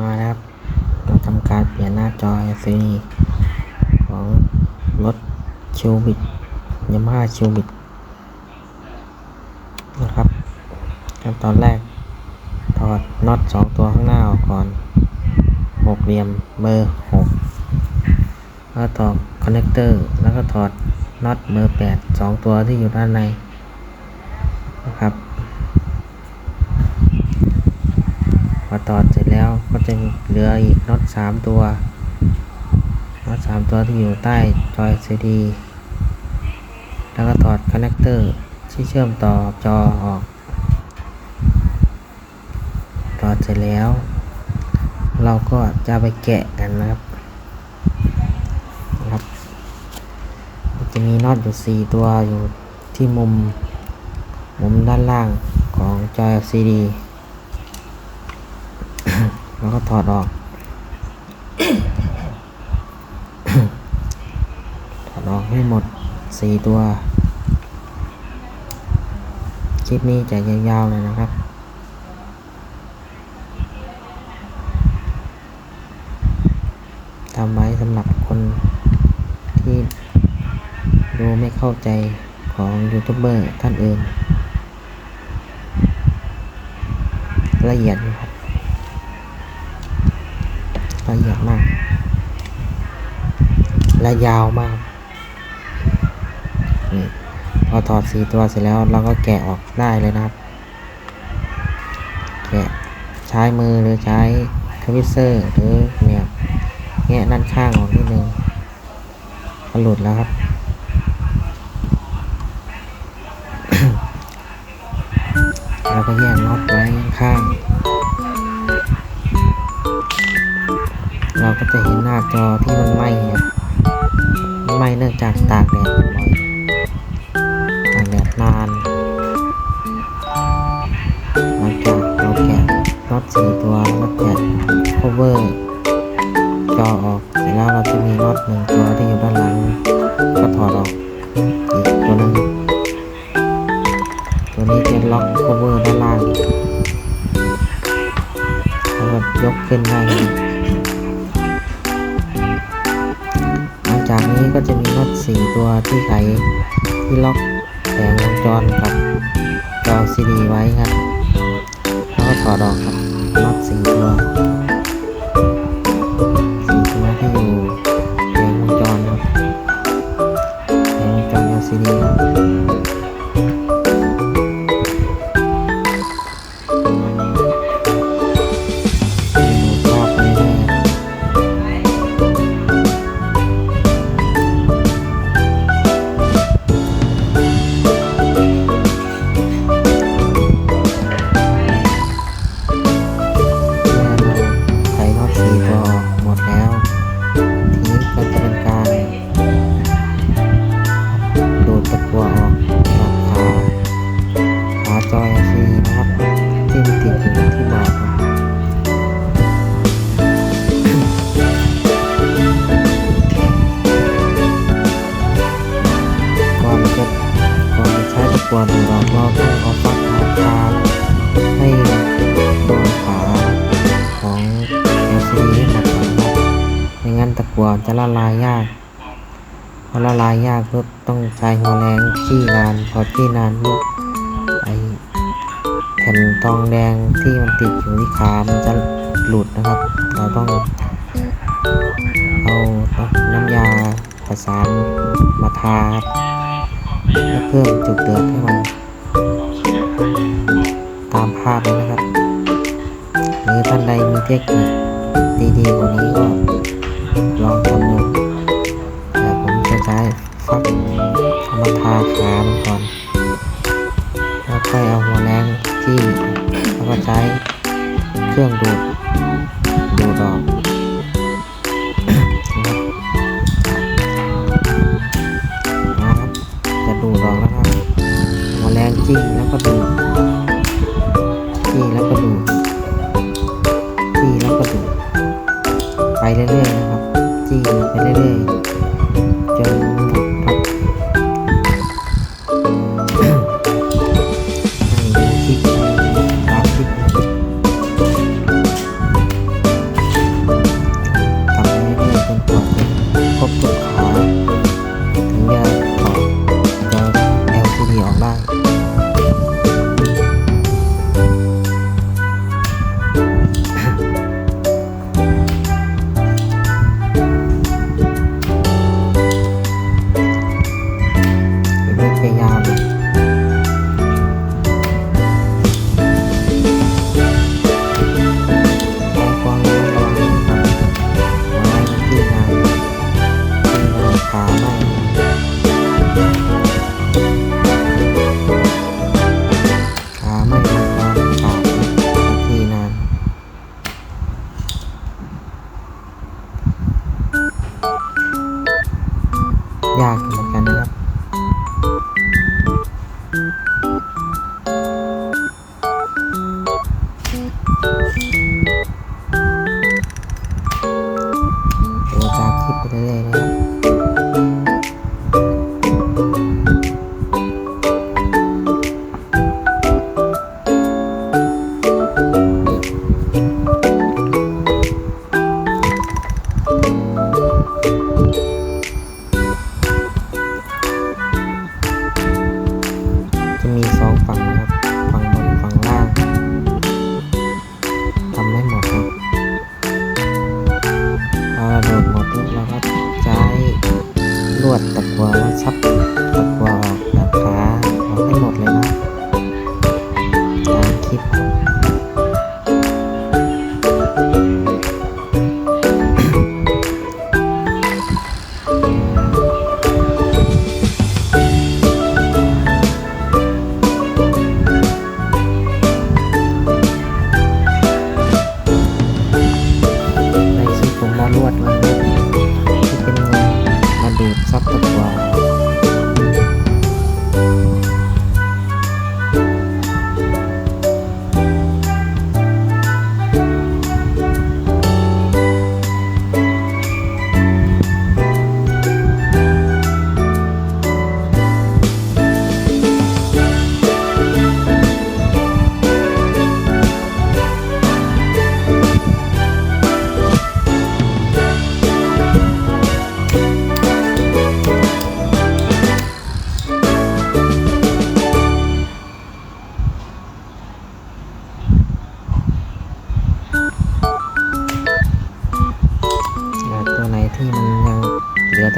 มาแล้วครับเราทำการเปลี่ยนหน้าจอ LCD ของรถชิวบิดยามาฮ่าชิวบิดนะครับขั้นตอนแรก ถอดน็อตสองตัวข้างหน้าออกก่อนหกเหลี่ยมเบอร์หกแล้วต่อคอนเนคเตอร์ แล้วก็ถอดน็อตเบอร์แปดสองตัวที่อยู่ด้านในนะครับพอถอดเส จะเหลืออีกน็อตสามตัวน็อตสามตัวที่อยู่ใต้จอย CD แล้วก็ถอดคอนเนคเตอร์ที่เชื่อมต่อจอออกถอดเสร็จแล้ว เราก็จะไปแกะกันนะครับนะครับ จะมีน็อตอยู่ 4 ตัวอยู่ที่มุม มุมด้านล่างของจอ LCD แล้วก็ถอดออก ถอดออกให้หมด4ตัว คลิปนี้จะยาวๆเลยนะครับทำไว้สำหรับคนที่ดูไม่เข้าใจของยูทูบเบอร์ท่านอื่นละเอียดครับ ละเอียดมาก และยาวมากนี่พอถอดสีตัวเสร็จแล้วเราก็แกะออกได้เลยนะครับ แกะใช้มือหรือใช้ทวิสเซอร์หรือเนี่ยแงะด้านข้างออกนิดนึงก็หลุดแล้วครับแล้วก็แยกน็อตไว้ข้าง เราก็จะเห็นหน้าจอที่มันไหม้ครับมันไหม้เนื่องจากตากแดดบ่อยตากแดดนานหลังจากเราแกะน็อตสี่ตัวแล้วก็แกะ cover จอออกเสร็จแล้วเราจะมีน็อตหนึ่งตัวที่อยู่ด้านหลังก็ถอดออก ที่ องแรงจี้นานพอจี้นานไอแผ่นทองแดงที่มันติดอยู่ที่ขา มันจะหลุดนะครับ เราต้องเอาน้ำยาประสานมาทาครับแล้วเพิ่มจุดเดือดให้มัน ตามภาพเลยนะครับหรือท่านใดมีเทคนิคดีๆกว่านี้ก็ลองามาขามันก่อนแล้วค่อยเอาหัวแรงที่แล้วก็ใช้เครื่องดูดดูดออกนะครับจะดูดออกแล้วครับหัวแรงจี้แล้วก็ดูดจี้แล้วก็ดูด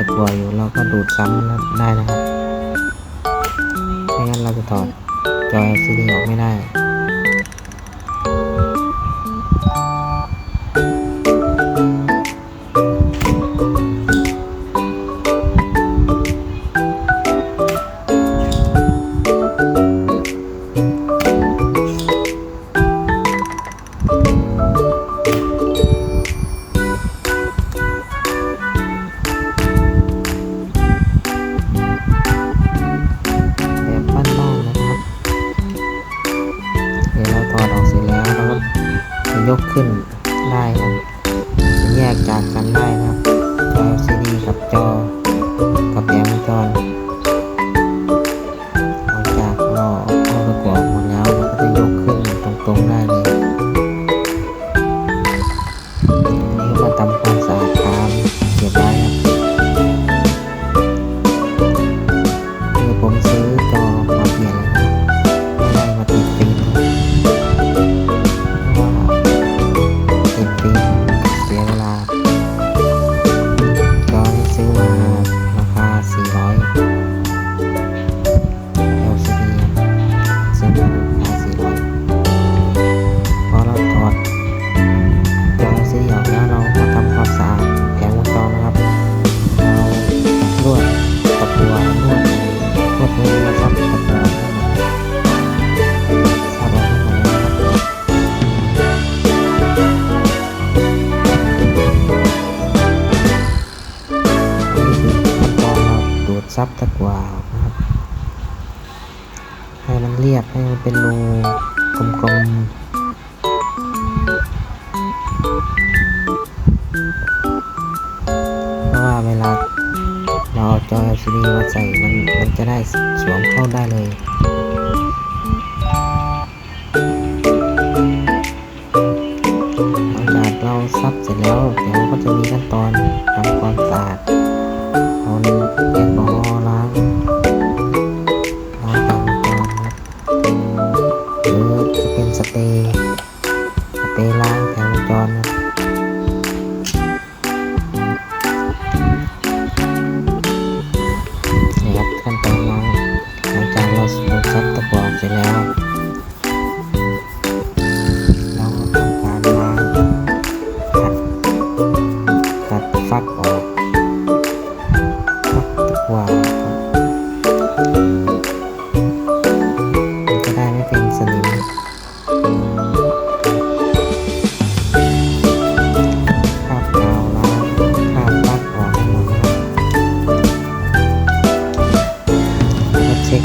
ตะกัวอยู่เราก็ดูดซ้ำได้นะครับ ไม่งั้นเราจะถอดจอยซีดีออกไม่ได้ เป็นรูกลม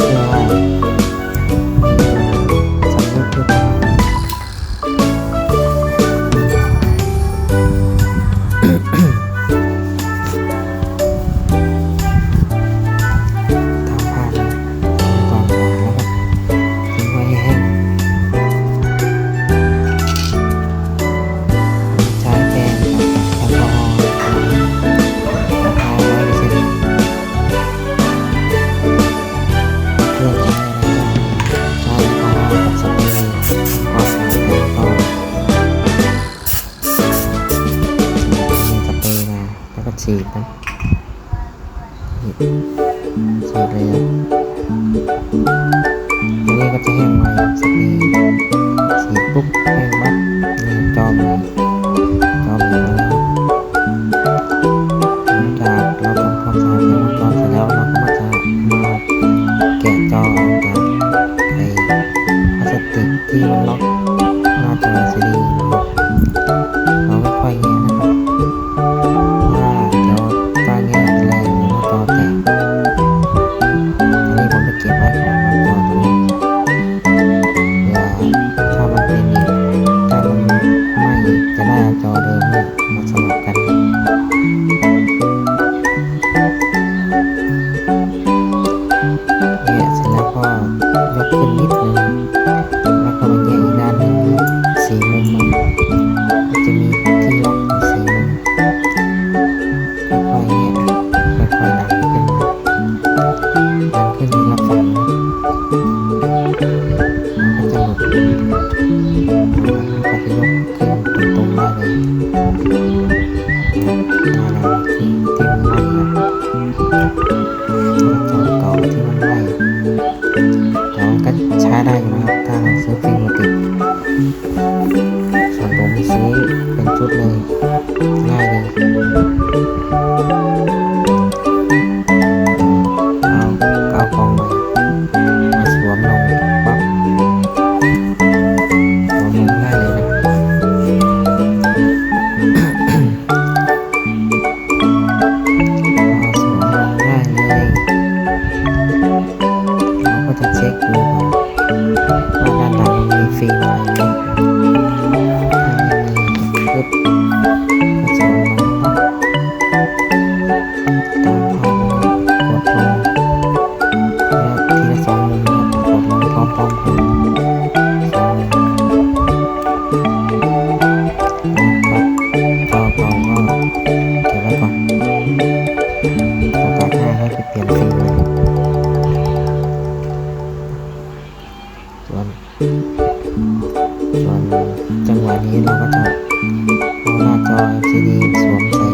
Wow. เอาหน้า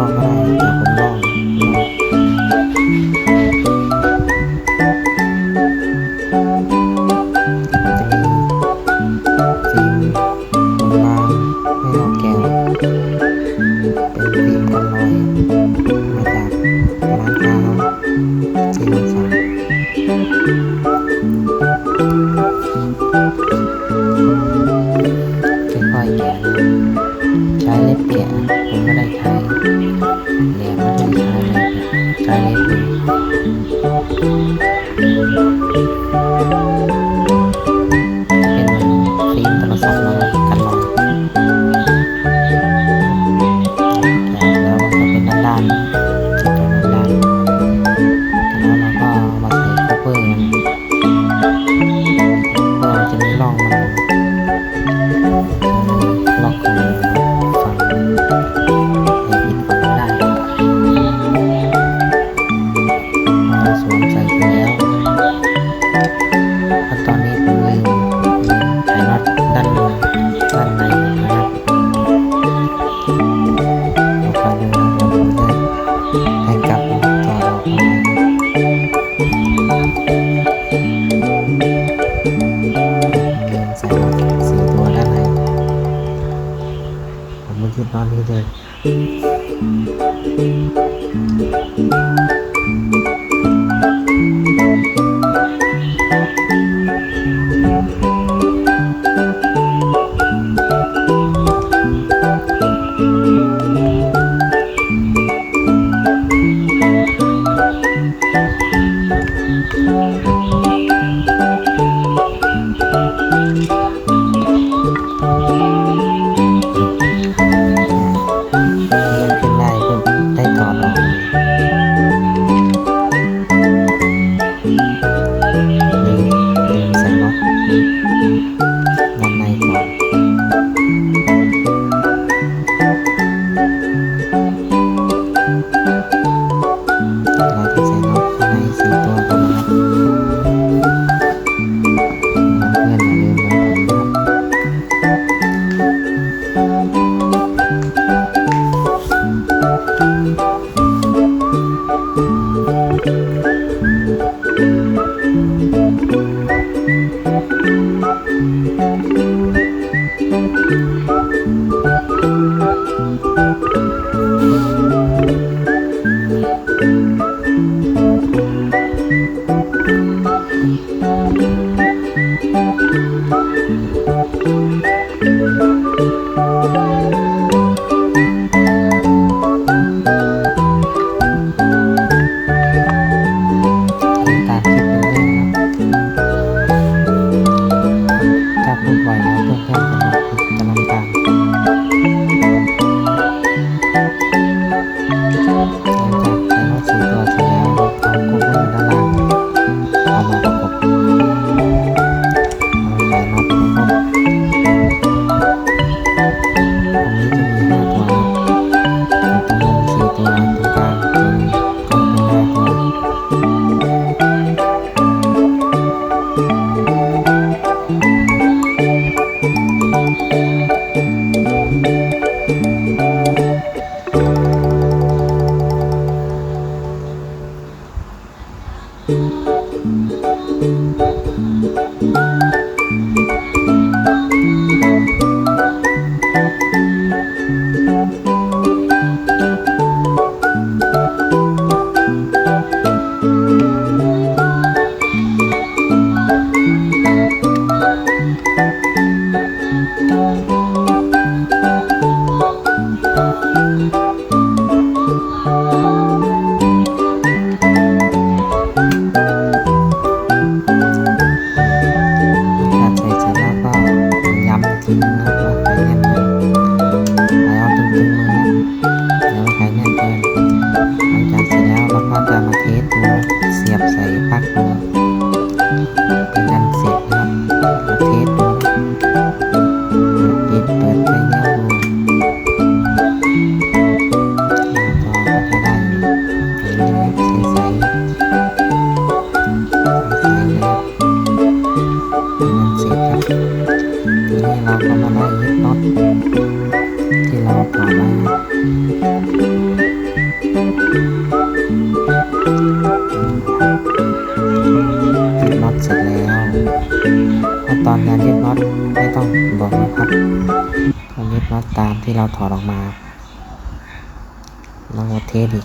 อนๆ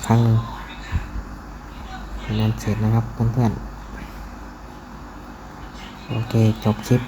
ครั้งหนึ่งงานเสร็จนะครับเพื่อนๆ โอเค จบคลิป